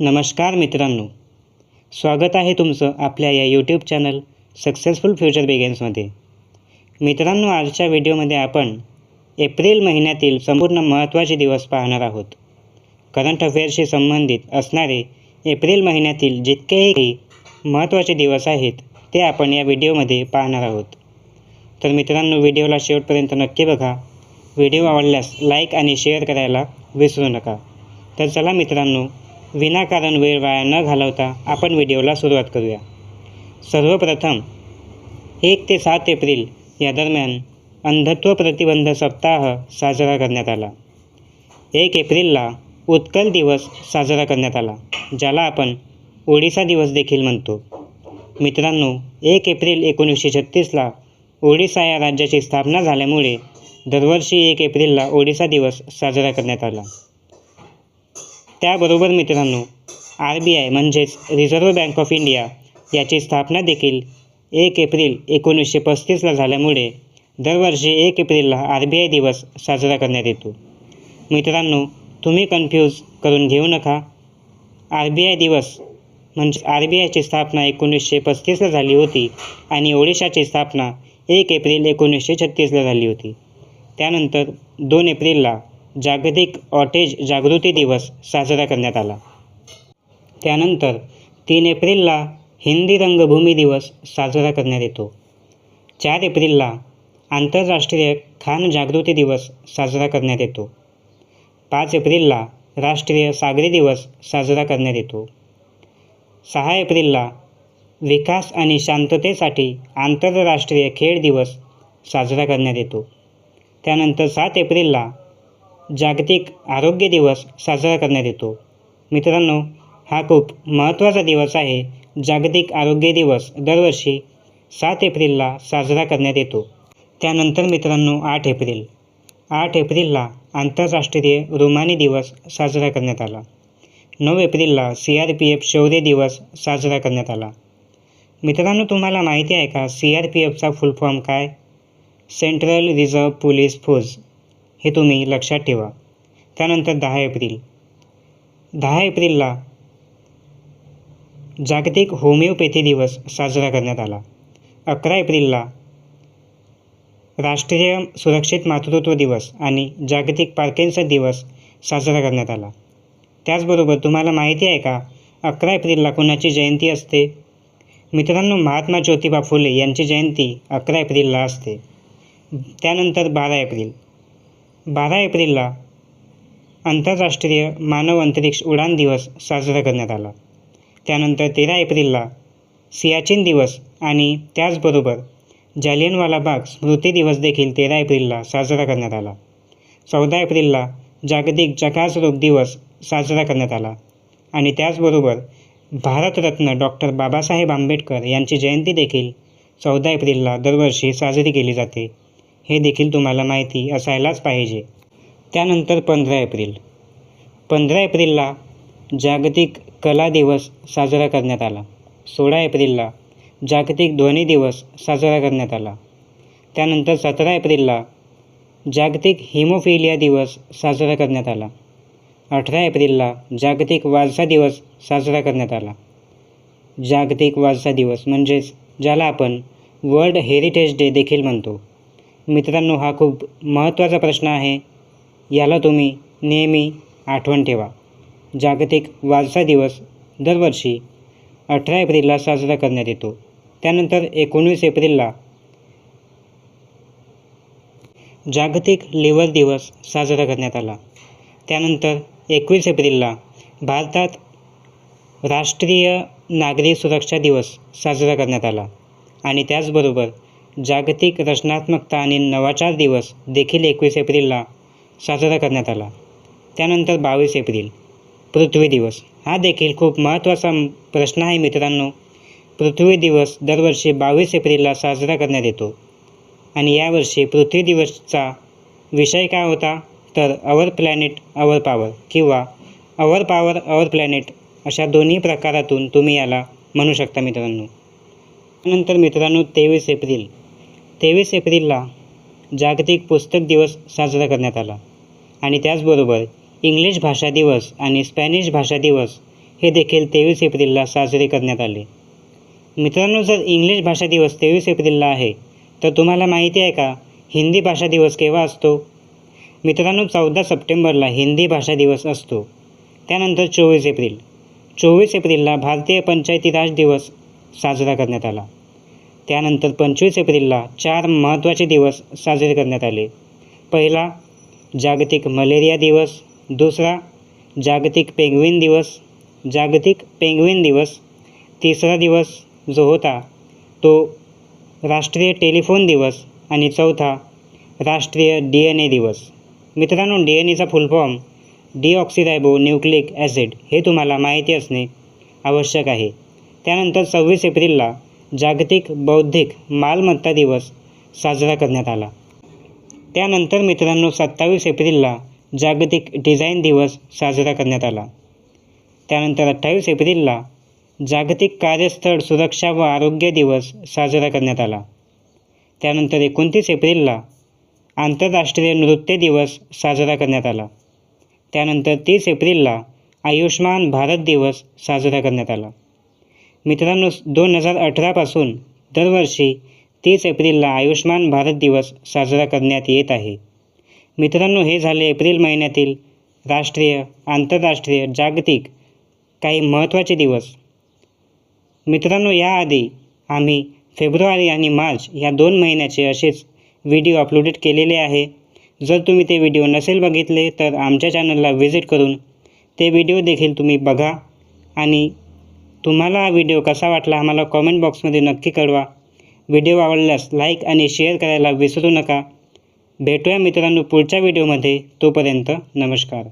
नमस्कार मित्रांनो. स्वागत आहे तुमचं आपल्या या यूट्यूब चॅनल सक्सेसफुल फ्युचर बिगेन्समध्ये मित्रांनो आजच्या व्हिडिओमध्ये आपण एप्रिल महिन्यातील संपूर्ण महत्त्वाचे दिवस पाहणार आहोत. करंट अफेअर्सशी संबंधित असणारे एप्रिल महिन्यातील जितकेही महत्त्वाचे दिवस आहेत ते आपण या व्हिडिओमध्ये पाहणार आहोत. तर मित्रांनो व्हिडिओला शेवटपर्यंत नक्की बघा. व्हिडिओ आवडल्यास लाईक आणि शेअर करायला विसरू नका. तर चला मित्रांनो विनाकारण वेळ वाया न घालवता आपण व्हिडिओला सुरुवात करूया. सर्वप्रथम एक ते सात एप्रिल या दरम्यान अंधत्व प्रतिबंध सप्ताह साजरा करण्यात आला. एक एप्रिलला उत्कल दिवस साजरा करण्यात आला ज्याला आपण ओडिसा दिवस देखील म्हणतो. मित्रांनो एक एप्रिल एकोणीसशे छत्तीसला ओडिसा या राज्याची स्थापना झाल्यामुळे दरवर्षी एक एप्रिलला ओडिसा दिवस साजरा करण्यात आला. त्याबरोबर मित्रांनो आर बी आय म्हणजेच रिझर्व्ह बँक ऑफ इंडिया याची स्थापना देखील एक एप्रिल एकोणीसशे पस्तीसला झाल्यामुळे दरवर्षी एक एप्रिलला आर बी आय दिवस साजरा करण्यात येतो. मित्रांनो तुम्ही कन्फ्यूज करून घेऊ नका. आर बी आय दिवस म्हणजे आर बी आयची स्थापना एकोणीसशे पस्तीसला झाली होती आणि ओडिशाची स्थापना एक एप्रिल एकोणीसशे छत्तीसला झाली होती. त्यानंतर दोन एप्रिलला जागतिक ऑटेज जागृती दिवस साजरा करण्यात आला. त्यानंतर तीन एप्रिलला हिंदी रंगभूमी दिवस साजरा करण्यात येतो. चार एप्रिलला आंतरराष्ट्रीय खान जागृती दिवस साजरा करण्यात येतो. पाच एप्रिलला राष्ट्रीय सागरी दिवस साजरा करण्यात येतो. सहा एप्रिलला विकास आणि शांततेसाठी आंतरराष्ट्रीय खेळ दिवस साजरा करण्यात येतो. त्यानंतर सात एप्रिलला जागतिक आरोग्य दिवस साजरा करण्यात येतो. मित्रांनो हा खूप महत्त्वाचा दिवस आहे. जागतिक आरोग्य दिवस दरवर्षी सात एप्रिलला साजरा करण्यात येतो. त्यानंतर मित्रांनो आठ एप्रिल. आठ एप्रिलला आंतरराष्ट्रीय रुमानी दिवस साजरा करण्यात आला. नऊ एप्रिलला सी आर पी एफ शौर्य दिवस साजरा करण्यात आला. मित्रांनो तुम्हाला माहिती आहे का सी आर पी एफचा फुल फॉर्म काय? Central reserve police force. हे तुम्ही लक्षात ठेवा. त्यानंतर दहा एप्रिल. दहा एप्रिलला जागतिक होमिओपॅथी दिवस साजरा करण्यात आला. अकरा एप्रिलला राष्ट्रीय सुरक्षित मातृत्व दिवस आणि जागतिक पार्किन्सन दिवस साजरा करण्यात आला. त्याचबरोबर तुम्हाला माहिती आहे का अकरा एप्रिलला कोणाची जयंती असते? मित्रांनो महात्मा ज्योतिबा फुले यांची जयंती अकरा एप्रिलला असते. त्यानंतर बारा एप्रिल. बारा एप्रिलला आंतरराष्ट्रीय मानव अंतरिक्ष उडान दिवस साजरा करण्यात आला. त्यानंतर तेरा एप्रिलला सियाचीन दिवस आणि त्याचबरोबर जालियनवाला बाग स्मृती दिवस देखील तेरा एप्रिलला साजरा करण्यात आला. चौदा एप्रिलला जागतिक जकासरोग दिवस साजरा करण्यात आला आणि त्याचबरोबर भारतरत्न डॉक्टर बाबासाहेब आंबेडकर यांची जयंती देखील चौदा एप्रिलला दरवर्षी साजरी केली जाते. हे देखील तुम्हाला माहिती असायलाच पाहिजे. त्यानंतर पंधरा एप्रिल. पंधरा एप्रिलला जागतिक कला दिवस साजरा करण्यात आला. सोळा एप्रिलला जागतिक ध्वनी दिवस साजरा करण्यात आला. त्यानंतर सतरा एप्रिलला जागतिक हिमोफिलिया दिवस साजरा करण्यात आला. अठरा एप्रिलला जागतिक वारसा दिवस साजरा करण्यात आला. जागतिक वारसा दिवस म्हणजेच ज्याला आपण वर्ल्ड हेरिटेज डे देखील म्हणतो. मित्रांनो हा खूप महत्त्वाचा प्रश्न आहे. याला तुम्ही नेहमी आठवण ठेवा. जागतिक वारसा दिवस दरवर्षी अठरा एप्रिलला साजरा करण्यात येतो. त्यानंतर एकोणवीस एप्रिलला जागतिक लिव्हर दिवस साजरा करण्यात आला. त्यानंतर एकवीस एप्रिलला भारतात राष्ट्रीय नागरी सुरक्षा दिवस साजरा करण्यात आला. आणि त्याचबरोबर जागतिक रचनात्मकता आणि नवाचार दिवस देखील एकवीस एप्रिलला साजरा करण्यात आला. त्यानंतर बावीस एप्रिल पृथ्वी दिवस. हा देखील खूप महत्त्वाचा प्रश्न आहे मित्रांनो. पृथ्वी दिवस दरवर्षी बावीस एप्रिलला साजरा करण्यात येतो. आणि यावर्षी पृथ्वी दिवसचा विषय काय होता? तर अवर प्लॅनेट अवर पॉवर किंवा अवर पॉवर अवर प्लॅनेट अशा दोन्ही प्रकारातून तुम्ही याला म्हणू शकता मित्रांनो. त्यानंतर मित्रांनो तेवीस एप्रिल. तेवीस एप्रिलला जागतिक पुस्तक दिवस साजरा करण्यात आला. आणि त्याचबरोबर इंग्लिश भाषा दिवस आणि स्पॅनिश भाषा दिवस हे देखील तेवीस एप्रिलला साजरे करण्यात आले. मित्रांनो जर इंग्लिश भाषा दिवस तेवीस एप्रिलला आहे तर तुम्हाला माहिती आहे का हिंदी भाषा दिवस केव्हा असतो? मित्रांनो चौदा सप्टेंबरला हिंदी भाषा दिवस असतो. त्यानंतर चोवीस एप्रिल. चोवीस एप्रिलला भारतीय पंचायती राज दिवस साजरा करण्यात आला. त्यानंतर पंचवीस एप्रिलला चार महत्त्वाचे दिवस साजरे करण्यात आले. पहिला जागतिक मलेरिया दिवस. दुसरा जागतिक पेंग्विन दिवस. जागतिक पेंग्विन दिवस. तिसरा दिवस जो होता तो राष्ट्रीय टेलिफोन दिवस. आणि चौथा राष्ट्रीय डी एन ए दिवस. मित्रांनो डी एन एचा फुल फॉर्म न्यूक्लिक ॲसिड हे तुम्हाला माहिती असणे आवश्यक आहे. त्यानंतर सव्वीस एप्रिलला जागतिक बौद्धिक मालमत्ता दिवस साजरा करण्यात आला. त्यानंतर मित्रांनो सत्तावीस एप्रिलला जागतिक डिझाईन दिवस साजरा करण्यात आला. त्यानंतर अठ्ठावीस एप्रिलला जागतिक कार्यस्थळ सुरक्षा व आरोग्य दिवस साजरा करण्यात आला. त्यानंतर एकोणतीस एप्रिलला आंतरराष्ट्रीय नृत्य दिवस साजरा करण्यात आला. त्यानंतर तीस एप्रिलला आयुष्मान भारत दिवस साजरा करण्यात आला. मित्रांनो दोन हजार अठरापासून दरवर्षी तीस एप्रिलला आयुष्मान भारत दिवस साजरा करण्यात येत आहे. मित्रांनो हे झाले एप्रिल महिन्यातील राष्ट्रीय आंतरराष्ट्रीय जागतिक काही महत्त्वाचे दिवस. मित्रांनो याआधी आम्ही फेब्रुवारी आणि मार्च या दोन महिन्याचे असेच व्हिडिओ अपलोडेड केलेले आहे. जर तुम्ही ते व्हिडिओ नसेल बघितले तर आमच्या चॅनलला व्हिजिट करून ते व्हिडिओ देखील तुम्ही बघा आणि तुम्हाला हा व्हिडिओ कसा वाटला आम्हाला कॉमेंट बॉक्समध्ये नक्की कळवा. व्हिडिओ आवडल्यास लाईक आणि शेअर करायला विसरू नका. भेटूया मित्रांनो पुढच्या व्हिडिओमध्ये तोपर्यंत नमस्कार.